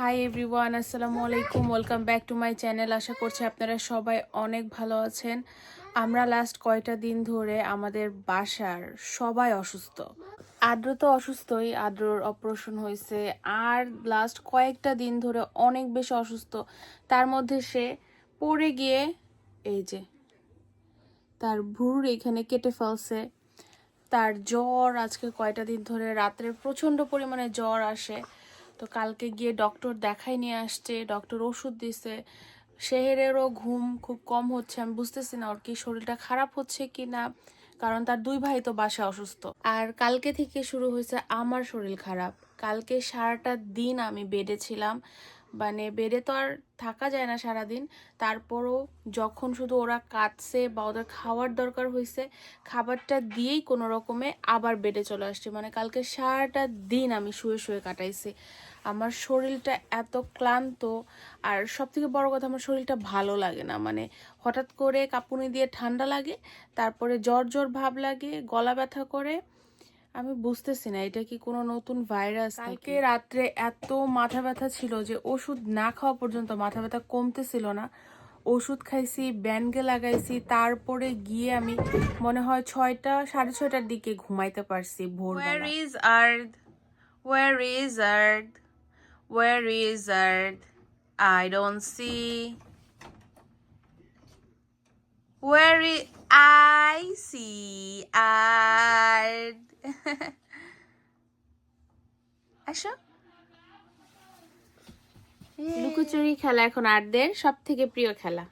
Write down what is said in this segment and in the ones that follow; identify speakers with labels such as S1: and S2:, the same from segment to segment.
S1: High everyone আসসালামু আলাইকুম welcome back to my channel আশা করছি আপনারা সবাই অনেক ভালো আছেন। আমরা লাস্ট কয়টা দিন ধরে আমাদের বাসার সবাই অসুস্থ। আদ্র তো অসুস্থই। আদ্রর অপারেশন হয়েছে। আর লাস্ট কয়েকটা দিন ধরে অনেক বেশি অসুস্থ। তার মধ্যে সে পড়ে গিয়ে এই যে তার ভুর এখানে কেটে ফেলছে। তার জ্বর আজকে কয়টা দিন ধরে? রাত্রে প্রচণ্ড পরিমাণে জ্বর আসে। তো কালকে গিয়ে ডক্টর দেখাই নিয়ে আসছে ডক্টর ওষুধ দিছে। শেহেরেরও ঘুম খুব কম হচ্ছে, আমি বুঝতেছি না ওর কি শরীরটা খারাপ হচ্ছে কি না কারণ তার দুই ভাই তো বাসা অসুস্থ। আর কালকে থেকে শুরু হয়েছে আমার শরীর খারাপ। কালকে সারাটা দিন আমি বেডে ছিলাম মানে বেডে তো আর থাকা যায় না সারাদিন। তারপরও যখন শুধু ওরা কাঁদছে বা ওদের খাওয়ার দরকার হয়েছে, খাবারটা দিয়েই কোনো রকমে আবার বেডে চলে আসছে। মানে কালকে সারাটা দিন আমি শুয়ে শুয়ে কাটাইছি। আমার শরীরটা এত ক্লান্ত আর সব থেকে বড় কথা আমার শরীরটা ভালো লাগে না। মানে হঠাৎ করে কাঁপুনি দিয়ে ঠান্ডা লাগে তারপরে জ্বর জ্বর ভাব লাগে গলা ব্যথা করে। আমি বুঝতেছি না এটা কি কোনো নতুন ভাইরাস কালকে রাত্রে এত মাথা ব্যথা ছিল যে ওষুধ না খাওয়া পর্যন্ত মাথা ব্যথা কমতেছিল না। ওষুধ খাইছি ব্যানকে লাগাইছি তারপরে গিয়ে আমি মনে হয় ছয়টা সাড়ে ছয়টার দিকে ঘুমাইতে পারছি ভোর
S2: is Earth? Where is Earth? Where is Earth? I don't see. Where is I see Earth? আসো
S1: লুকোচুরি খেলা এখন আর্টদের সব থেকে প্রিয় খেলা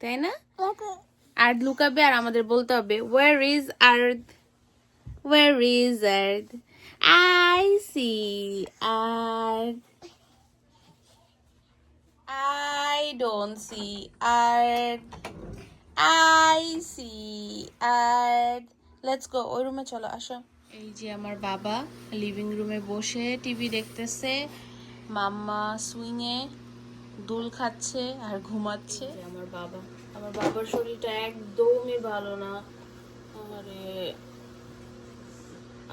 S1: তাই না আর্ট লুকাবে আর আমাদের বলতে হবে where is earth where is earth I see earth
S2: I don't see Earth. I see Earth. Let's go. ওই রুমে চলো আসো
S1: এই যে আমার বাবা লিভিং রুমে বসে টিভি দেখতেছে
S2: মাম্মা সুইংয়ে দোল খাচ্ছে আর ঘুমাচ্ছে
S1: আমার বাবা আমার বাবার শরীরটা একদমই ভালো না আরে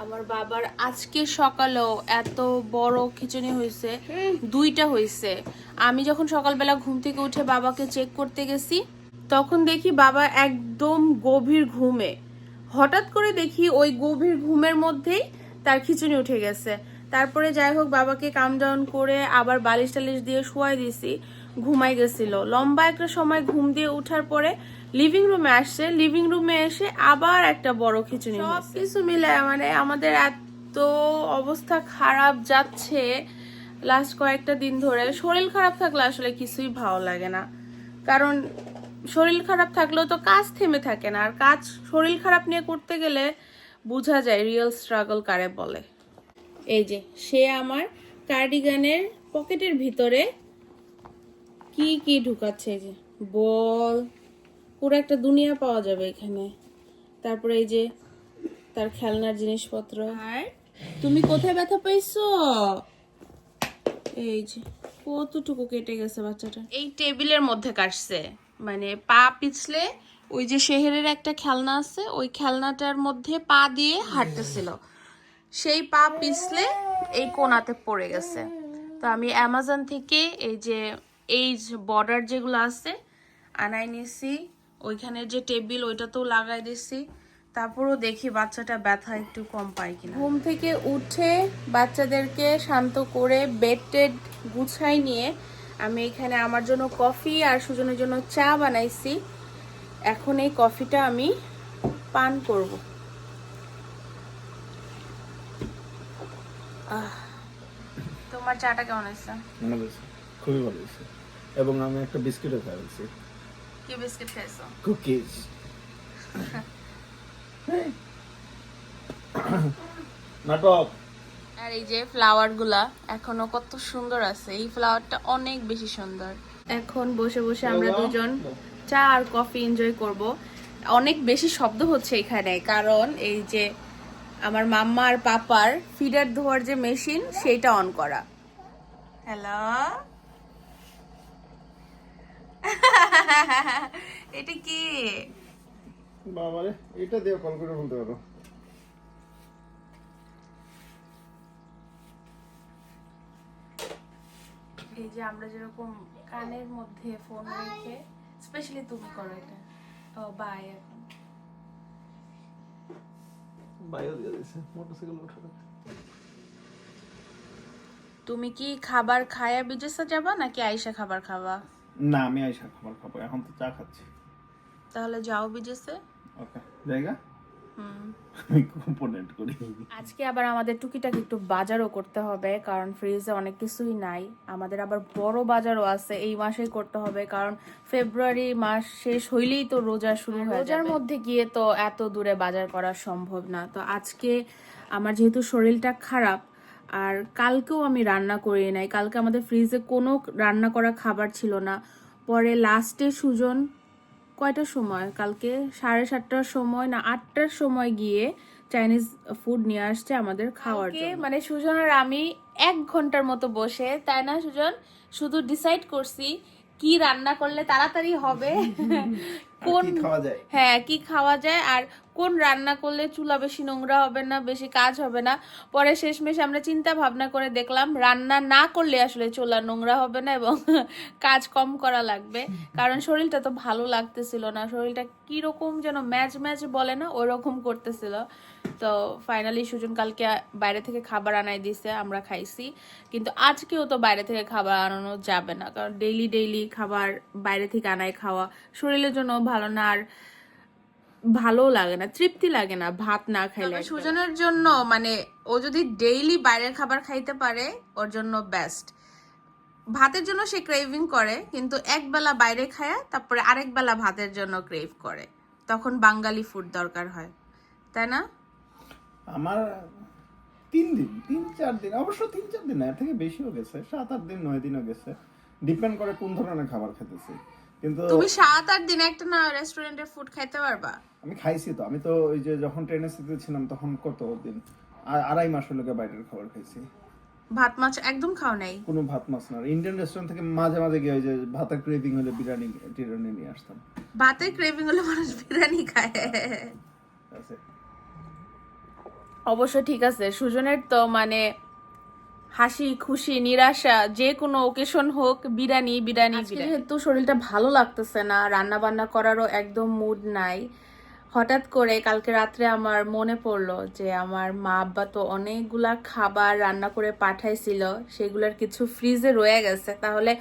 S1: আমার বাবার আজকে সকালেও এত বড় খিচুনি হয়েছে দুইটা হয়েছে। আমি যখন সকালবেলা ঘুম থেকে উঠে বাবাকে চেক করতে গেছি তখন দেখি বাবা একদম গভীর ঘুমে। হঠাৎ করে দেখি ওই গভীর ঘুমের মধ্যেই তার খিচুড়ি উঠে গেছে। তারপরে যাই হোক বাবাকে কাম ডাউন করে আবার বালিশ টালিশ দিয়ে শোয়াই দিছি। ঘুমাই গেছিল। লম্বা একটা সময় ঘুম দিয়ে উঠার পরে লিভিং রুমে আসছে। লিভিং রুমে এসে আবার একটা বড় খিচুড়ি সব কিছু মিলে মানে আমাদের এত অবস্থা খারাপ যাচ্ছে লাস্ট কয়েকটা দিন ধরে। শরীর খারাপ থাকলে আসলে কিছুই ভালো লাগে না। কারণ শরীর খারাপ থাকলেও তো কাজ থেমে থাকে না। আর কাজ শরীর খারাপ নিয়ে করতে গেলে বোঝা যায় রিয়েল স্ট্রাগল কারে বলে। এই যে, সে আমার কার্ডিগানের পকেটের ভিতরে কি কি ঢুকাচ্ছে এই যে? বল। পুরো একটা দুনিয়া পাওয়া যাবে এখানে। তারপরে এই যে তার খেলনার জিনিসপত্র। আর? তুমি কোথায় ব্যথা পাইছো এই যে কতটুকু কেটে গেছে বাচ্চাটা?
S2: এই টেবিলের মধ্যে কাটছে। মানে পা পিছলে ওই যে শেহেরের একটা খেলনা আছে ওই খেলনাটার মধ্যে পা দিয়ে হাঁটতেছিল। সেই পা পিছলে এই কোনাতে পড়ে গেছে। তো আমি অ্যামাজন থেকে এই যে এই বর্ডার যেগুলো আছে আনাই নিছি ওইখানে যে টেবিল ওইটাতেও লাগাই দিছি। তারপরও দেখি বাচ্চাটা ব্যথা একটু কম পায় কিনা।
S1: ঘুম থেকে উঠে বাচ্চাদেরকে শান্ত করে বেড টেড গুছাই নিয়ে আমি এখানে আমার জন্য কফি আর সুজনের জন্য চা বানাইছি। এখন এই কফিটা আমি পান করব।
S2: তোমার চাটা কেমন
S3: মনে হয়েছে। খুবই ভালো হয়েছে। এবং আমি একটা বিস্কিটও খাইছি।
S2: কি বিস্কিট খেয়েছো
S3: কুকিজ। নাটক।
S2: আর এই যে ফ্লাওয়ারগুলা এখনও কত সুন্দর আছে। এই ফ্লাওয়ারটা অনেক বেশি সুন্দর।
S1: এখন বসে বসে আমরা দুজন চা আর কফি এনজয় করব। অনেক বেশি শব্দ হচ্ছে এখানে কারণ এই যে আমার মাম্মা আর পাপার ফিডার ধোয়ার যে মেশিন সেটা অন করা।
S2: হ্যালো। এটা কি?
S3: বাবারে এটা দিয়ে কল করে বলতে পারো।
S1: এই যে আমরা যেরকম কানের মধ্যে ফোন রেখে স্পেশালি তুমি করো এটা। ও বাই এখন।
S3: বাইরে দিয়ে দিয়েছে মোটরসাইকেল
S2: তুমি কি খাবার খায়া বিজেসা যাবা নাকি আইসা খাবার খাবা?
S3: না আমি আইসা খাবার খাব এখন তো চা খাচ্ছি।
S2: তাহলে যাও বিজেসে
S3: ওকে জায়গা?
S2: হুম।
S3: আমি কম্পোনেন্ট করি।
S1: আজকে আবার আমাদের টুকিটাকি একটু বাজারও করতে হবে কারণ ফ্রিজে অনেক কিছুই নাই। আমাদের আবার বড় বাজারও আছে এই মাসেই করতে হবে কারণ ফেব্রুয়ারি মাস শেষ হইলেই তো রোজা শুরু হয় রোজার মধ্যে গিয়ে তো এত দূরে বাজার করা সম্ভব না। তো আজকে আমার যেহেতু শরীরটা খারাপ আর কালকেও আমি রান্না করি নাই। কালকে আমাদের ফ্রিজে কোনো রান্না করা খাবার ছিল না। পরে লাস্টে সুজন কয়টার সময়? কালকে সাড়ে সাতটার সময় না আটটার সময় গিয়ে চাইনিজ ফুড নিয়ে আসছে আমাদের খাওয়ার মানে সুজন আর আমি এক ঘণ্টার মতো বসে তাই না সুজন? শুধু ডিসাইড করছি কি রান্না করলে তাড়াতাড়ি হবে। কোন হ্যাঁ কি খাওয়া যায়? আর কোন রান্না করলে চুলা বেশি নোংরা হবে না, বেশি কাজ হবে না? পরে শেষমেশ আমরা চিন্তা ভাবনা করে দেখলাম, রান্না না করলে আসলে চুলা নোংরা হবে না এবং কাজ কম করা লাগবে। কারণ শরীরটা তো ভালো লাগতেছিল না, শরীরটা কীরকম যেন ম্যাচ ম্যাচ বলে না ওই রকম করতেছিল। তো ফাইনালি সুজন কালকে বাইরে থেকে খাবার আনাই দিছে, আমরা খাইছি। কিন্তু আজকেও তো বাইরে থেকে খাবার আনানো যাবে না, কারণ ডেইলি ডেইলি খাবার বাইরে থেকে আনায় খাওয়া শরীরের জন্য ভালো না। আর ভালো লাগে না তৃপ্তি লাগে না ভাত না খাইলে
S2: সুজনের জন্য মানে ও যদি ডেইলি বাইরের খাবার খাইতে পারে ওর জন্য বেস্ট ভাতের জন্য সে ক্রেভিং করে কিন্তু এক বেলা বাইরে খায় তারপরে আরেক বেলা ভাতের জন্য ক্রেভ করে। তখন বাঙালি ফুড দরকার হয় তাই না?
S3: আমার তিন দিন তিন চার দিন অবশ্য তিন চার দিন না এর থেকে বেশিও গেছে সাত আট দিন নয় দিনও গেছে। ডিপেন্ড করে কোন ধরনের খাবার খেতেছি। কিন্তু
S2: তুমি সাত আট দিন একটা না রেস্টুরেন্টের ফুড খাইতে পারবা?
S3: আমি খাইছি তো। আমি তো ওই যে যখন ট্রেনে সিতে ছিলাম তখন কত দিন? আর আড়াই মাস হলো বাইরের খাবার খাইছি।
S2: ভাত মাছ একদম খাও নাই?
S3: কোনো ভাত মাছ না। ইন্ডিয়ান রেস্টুরেন্ট থেকে মাঝে মাঝে গিয়ে ওই যে ভাতের ক্রেভিং হলে বিরিয়ানি টিরানি নিয়ে আসতাম।
S2: ভাতের ক্রেভিং হলে মানুষ বিরিয়ানি খায়।
S1: অবশ্য ঠিক আছে। সুজনের তো মানে হাসি খুশি নিরাশা যে কোনো ওকেশন হোক বিরিয়ানি বিরিয়ানি যেহেতু শরীরটা ভালো লাগতেছে না রান্না বান্না করারও একদম মুড নাই হঠাৎ করে কালকে রাত্রে আমার মনে পড়ল যে আমার মা আব্বা তো অনেকগুলা খাবার রান্না করে পাঠাইছিল সেগুলোর কিছু ফ্রিজে রয়ে গেছে তাহলে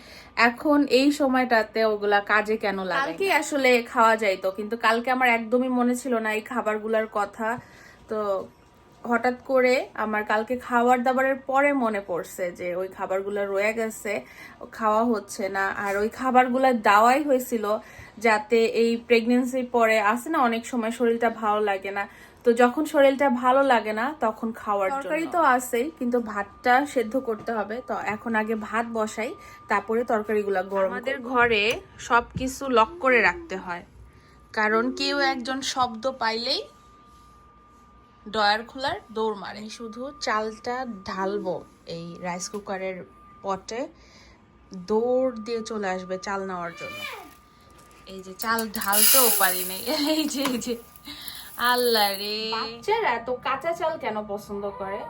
S1: এখন এই সময়টাতে ওগুলা কাজে কেন লাগে কালকে আসলে খাওয়া যাইতো কিন্তু কালকে আমার একদমই মনে ছিল না এই খাবারগুলার কথা তো হঠাৎ করে আমার কালকে খাবার দাবারের পরে মনে পড়ছে যে ওই খাবারগুলো রয়ে গেছে খাওয়া হচ্ছে না। আর ওই খাবারগুলো দেওয়াই হয়েছিল যাতে এই প্রেগনেন্সির পরে আসে না অনেক সময় শরীরটা ভালো লাগে না। তো যখন শরীরটা ভালো লাগে না তখন খাওয়ার তরকারি তো আছেই কিন্তু ভাতটা সেদ্ধ করতে হবে। তো এখন আগে ভাত বসাই তারপরে তরকারিগুলো গরম
S2: আমাদের ঘরে সবকিছু লক করে রাখতে হয়। কারণ কেউ একজন শব্দ পাইলেই ডয়ার খোলার দৌড় মারে শুধু চালটা ঢালবো এই রাইস কুকারের পটে দৌড় দিয়ে চলে আসবে চাল নেওয়ার জন্য। এই যে চাল ঢালতেও পারি নাই এই যে এই যে। আল্লাহ রে।
S1: বাচ্চারা এত কাঁচা চাল কেন পছন্দ করে?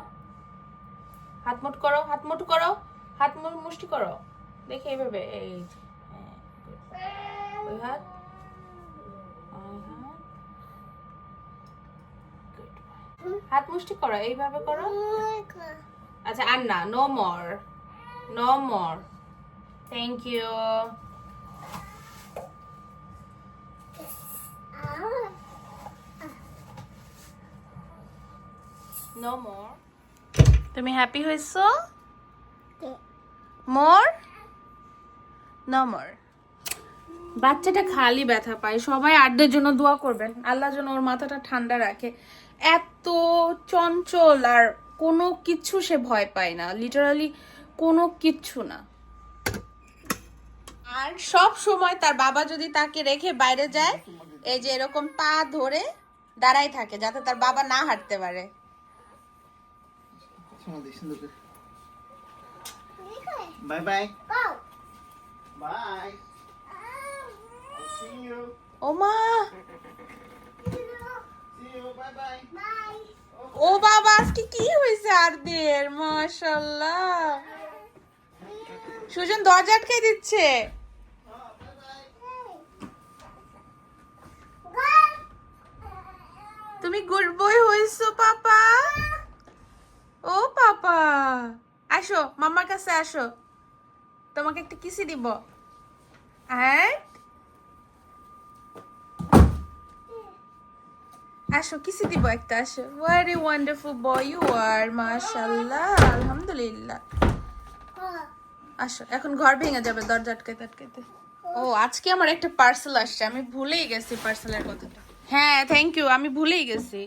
S1: হাতমুট করো হাতমুট করো হাত মুষ্টি করো। দেখে এইভাবে এই হ্যাঁ, ওই হাত ওই হাত। Good. হাত মুষ্টি করো, এইভাবে করো। আচ্ছা আর না no more no more thank you no
S2: তুমি হ্যাপি হয়েছো? মোর নো মোর
S1: বাচ্চাটা খালি ব্যথা পায়। সবাই আড্ডের জন্য দোয়া করবেন। আল্লাহ যেন ওর মাথাটা ঠান্ডা রাখে। এত চঞ্চল আর কোনো কিচ্ছু সে ভয় পায় না। লিটারালি কোনো কিচ্ছু না।
S2: আর সব সময় তার বাবা যদি তাকে রেখে বাইরে যায় এই যে এরকম পা ধরে দাঁড়াই থাকে যাতে তার বাবা না হাঁটতে পারে।
S3: Bye bye. বাই। See
S2: ও বাবা আজকে কি হয়েছে আর মাশাল্লাহ
S1: সুজন দরজা আটকে দিচ্ছে। তুমি গুড বয় হইছো পাপা। ও পাপা। আসো মামার কাছে আসো। তোমাকে একটা কিসি দিব। হ্যাঁ আসো, কিসি দিব একটা? আসো। ওয়ারি ওয়ান্ডারফুল বয় ইউ আর মাশাআল্লাহ, আলহামদুলিল্লাহ। আসো, এখন ঘর ভেঙে যাবে দরজা আটকাইতে আটকাইতে। ও, আজকে আমার একটা পার্সেল আসছে, আমি ভুলেই গেছি পার্সেলের কথাটা। হ্যাঁ থ্যাংক ইউ আমি ভুলেই গেছি।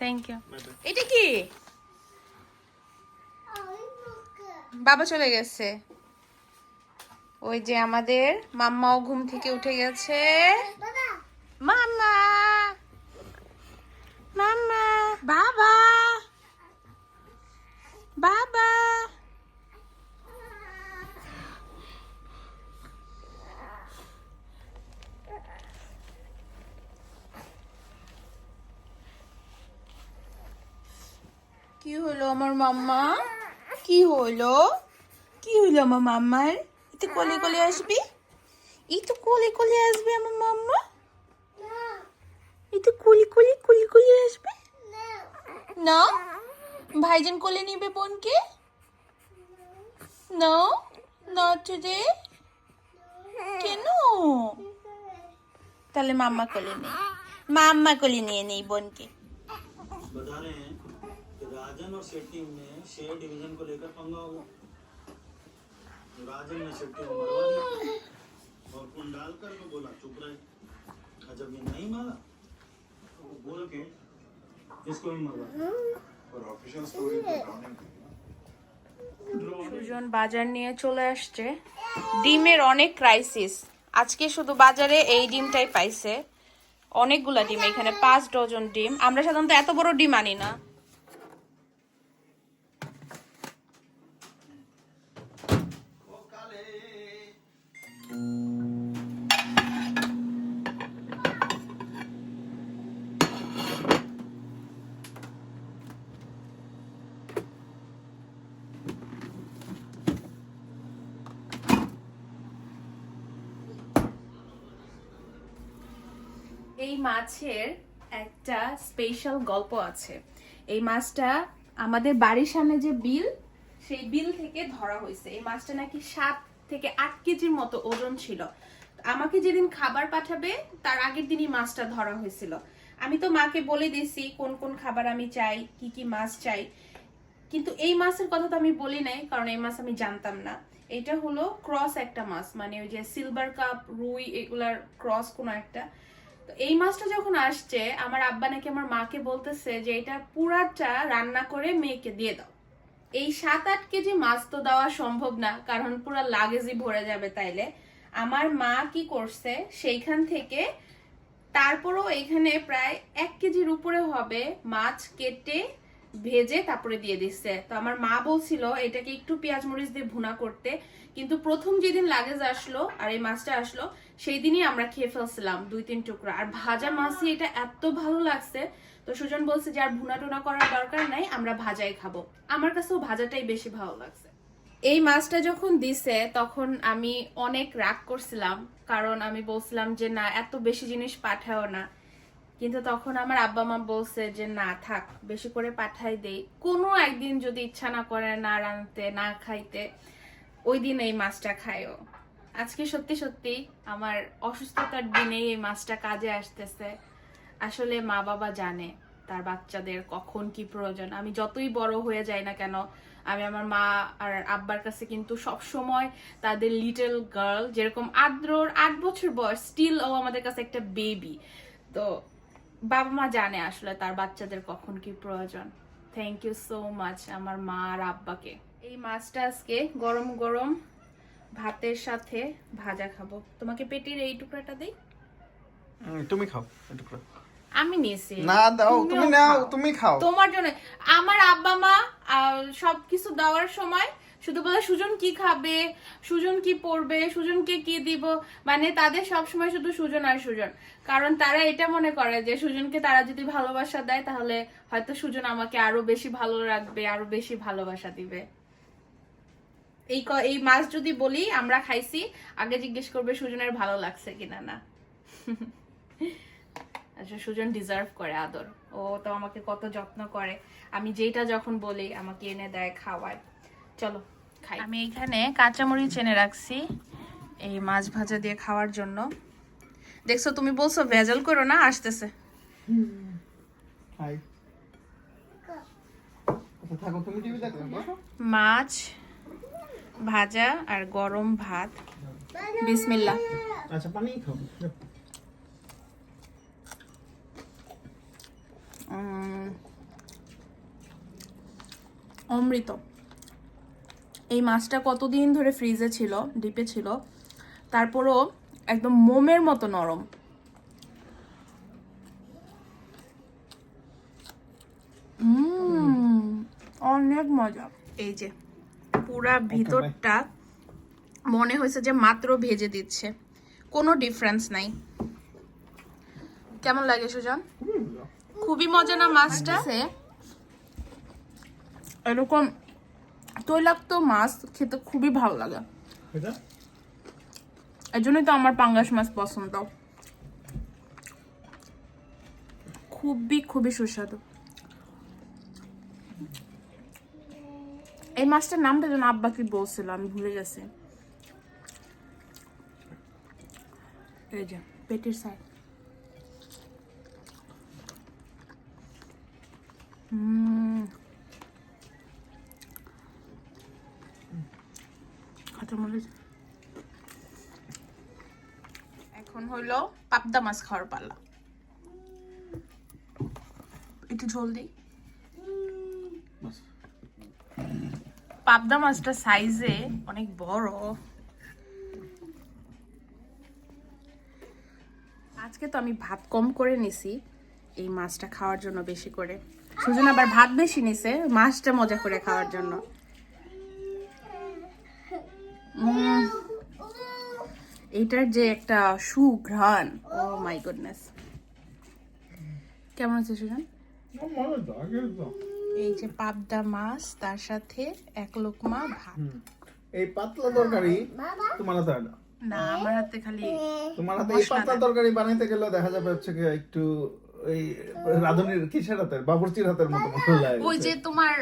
S1: থ্যাংক ইউ এটা কি? বাবা চলে গেছে। ওই যে আমাদের, মাম্মাও ঘুম থেকে উঠে গেছে। মাম্মা! মাম্মা। বাবা। বাবা। কি হলো আমার মাম্মা? কি হলো? কি হলো আমার মাম্মার? একটু কোলে কোলে আসবি? এই তো কোলে কোলে আসবে আমার মাম্মা? একটু কোলে কোলে কোলে কোলে আসবে না ভাইজান কোলে নিবে বোনকে না not today কেন তাহলে মাম্মা কোলে নেই মাম্মা কোলে নিয়ে নেই বোনকে
S4: बता रहे हैं कि राजन और शेट्टी में शेयर डिवीजन को लेकर पंगा हुआ राजन ने शेट्टी को मरवा दिया और फोन डालकर को बोला चुप रहे और जब ये नहीं मारा तो वो बोल के इसको भी मरवा
S3: और ऑफिशियल स्टोरी
S1: সুজন বাজার নিয়ে চলে আসছে ডিমের অনেক ক্রাইসিস আজকে শুধু বাজারে এই ডিমটাই পাইছে অনেকগুলা ডিম এখানে পাঁচ ডজন ডিম আমরা সাধারণত এত বড় ডিম আনি না মাছের একটা স্পেশাল গল্প আছে। এই মাছটা আমাদের বাড়ির সামনে যে বিল, সেই বিল থেকে ধরা হয়েছে। এই মাছটা নাকি সাত থেকে আট কেজির মতো ওজন ছিল। আমাকে যেদিন খাবার পাঠাবে, তার আগের দিনই মাছটা ধরা হয়েছিল। আমি তো মাকে বলে দিয়েছি, কোন কোন খাবার আমি চাই, কি কি মাছ চাই। কিন্তু এই মাছের কথা তো আমি বলি নাই, কারণ এই মাছ আমি জানতাম না। এটা হলো ক্রস একটা মাছ মানে ওই যে সিলভার কাপ রুই, এগুলার ক্রস কোনো একটা। তো এই মাছটা যখন আসছে, আমার আব্বা নাকি আমার মাকে বলতেছে যে, এটা পুরাটা রান্না করে মেয়েকে দিয়ে দাও। এই সাত আট কেজি মাছ তো দেওয়া সম্ভব না, কারণ পুরো লাগেজই ভরে যাবে তাইলে। আমার মা কি করছে, সেইখান থেকে তারপরও এখানে প্রায় এক কেজির উপরে হবে মাছ কেটে ভেজে তারপরে দিয়ে দিচ্ছে। তো আমার মা বলছিল, এটাকে একটু পেঁয়াজ মরিচ দিয়ে ভুনা করতে। কিন্তু প্রথম যেদিন লাগেজ আসলো আর এই মাছটা আসলো সেই দিনই আমরা খেয়ে ফেলছিলাম দুই, তিন টুকরা। আর ভাজা মাছই এটা এত ভালো লাগছে। তো সুজন বলছে যে, আর ভুনা টুনা করার দরকার নাই, আমরা ভাজাই খাব। আমার কাছেও ভাজাটাই বেশি ভালো লাগছে। এই মাছটা যখন দিছে, তখন আমি অনেক রাগ করছিলাম। কারণ আমি বলছিলাম যে, না, এত বেশি জিনিস পাঠাও না। কিন্তু তখন আমার আব্বা মা বলছে যে, না, থাক, বেশি করে পাঠাই দেই। কোনো একদিন যদি ইচ্ছা না করে না রাঁধতে, না খাইতে, ওই দিন এই মাছটা খায়ও। আজকে সত্যি সত্যি আমার অসুস্থতার দিনেই এই মাছটা কাজে আসতেছে। আসলে মা বাবা জানে তার বাচ্চাদের কখন কি প্রয়োজন। আমি যতই বড় হয়ে যাই না কেন, আমি আমার মা আর আব্বার কাছে কিন্তু সব সময় তাদের লিটল গার্ল যেরকম আদ্রর আট বছর বয়স স্টিল ও আমাদের কাছে একটা বেবি তো বাবা মা জানে আসলে তার বাচ্চাদের কখন কি প্রয়োজন। থ্যাংক ইউ সো মাচ আমার মা আর আব্বাকে। এই মাছটা আজকে গরম গরম ভাতের সাথে ভাজা খাব। তোমাকে পেটির এই টুকরাটা দেই?
S3: তুমি খাও একটু
S1: আমি নিয়েছি।
S3: না দাও তুমি নাও। তুমি খাও।
S1: তোমার জন্য আমার আব্বা মা সব কিছু দেওয়ার সময় শুধু বলে, সুজন কি খাবে? সুজন কি পড়বে? সুজনকে কি দিব? মানে তাদের সব সময় শুধু সুজন আর সুজন। কারণ তারা এটা মনে করে যে, সুজনকে তারা যদি ভালোবাসা দেয়, তাহলে হয়তো সুজন আমাকে আরও বেশি ভালো রাখবে, আরও বেশি ভালোবাসা দিবে। এই এই মাছ যদি বলি, আমরা খাইছি, আগে জিজ্ঞেস করবে, সুজনের ভালো লাগছে কিনা না? আচ্ছা সুজন ডিজার্ভ করে আদর। ও তো আমাকে কত যত্ন করে। আমি যেটা যখন বলি, আমাকে এনে দেয়, খাওয়ায়। চলো। খাই। আমি এখানে কাঁচামরিচ এনে রাখছি এই মাছ ভাজা দিয়ে খাওয়ার জন্য। দেখছ তুমি বলছো ভেজাল করো না আসতেছে।
S3: হাই আচ্ছা থাকো তুমি টিভি দেখো বসো।
S1: মাছ ভাজা আর গরম ভাত। বিসমিল্লা
S3: আচ্ছা পানি খাও।
S1: অমৃত। এই মাছটা কতদিন ধরে ফ্রিজে ছিল ডিপে ছিল তারপরও একদম মোমের মতো নরম। অনেক মজা। এই যে পুরা ভিতরটা মনে হয়েছে যে মাত্র ভেজে দিচ্ছে। কোনো ডিফারেন্স নাই। কেমন লাগে সুজন? খুবই মজা না মাছটা? এরকম তৈলাক্ত মাছ খেতে খুবই ভালো লাগে। এই জন্যই তো আমার পাঙ্গাস মাছ পছন্দ। খুবই খুবই সুস্বাদু। এই মাছটার নামটা যেন আব্বা কি বলছিল আমি ভুলে গেছি। এই যে পেটির সাইড হুম কাঁচামরিচ এখন হইল পাবদা মাছ খাওয়ার পালা। একটু ঝোল দিই। পাবদা মাছটা সাইজে অনেক বড়। আজকে তো আমি ভাত কম করে নিছি এই মাছটা খাওয়ার জন্য বেশি করে। সুজন আবার ভাত বেশি নিছে মাছটা মজা করে খাওয়ার জন্য। এইটার যে একটা সুঘ্রাণ ও মাই গুডনেস কেমন আছে সুজন এই যে পাবদা মাছ তার সাথে এক লোকমা ভাত।
S3: এই পাতলা তরকারি তোমার হাতে
S1: না? আমার হাতে খালি
S3: তোমার হাতে এই পাতলা তরকারি বানাইতে গেলে দেখা যাবে হচ্ছে কি একটু ওই রাঁধুনির কিসের হাতের? বাবুর্চির হাতের মতো মতো লাগে
S1: ওই যে তোমার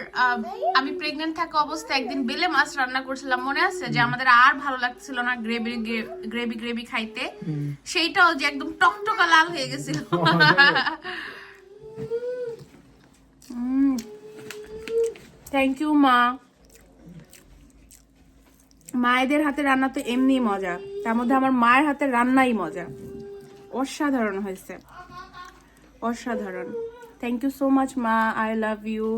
S1: আমি প্রেগনেন্ট থাকা অবস্থায় একদিন বেলে মাছ রান্না করছিলাম মনে আছে? যে আমাদের আর ভালো লাগছিল না গ্রেভি গ্রেভি গ্রেভি খাইতে। সেইটাও যে একদম টকটকা লাল হয়ে গেছিল। থ্যাংক ইউ মা। মায়েদের হাতে রান্না তো এমনি মজা। তার মধ্যে আমার মায়ের হাতে রান্নাই মজা। অসাধারণ হয়েছে। অসাধারণ। থ্যাংক ইউ সো মাচ মা। I love you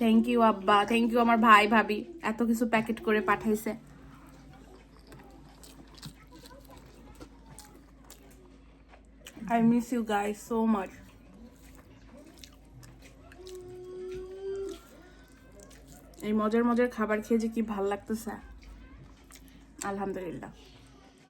S1: thank you আব্বা। থ্যাংক ইউ আমার ভাই, ভাবি। এত কিছু প্যাকেট করে পাঠাইছে। I miss you guys so much এই মজার মজার খাবার খেয়ে যে কি ভালো লাগতেছে। আলহামদুলিল্লাহ।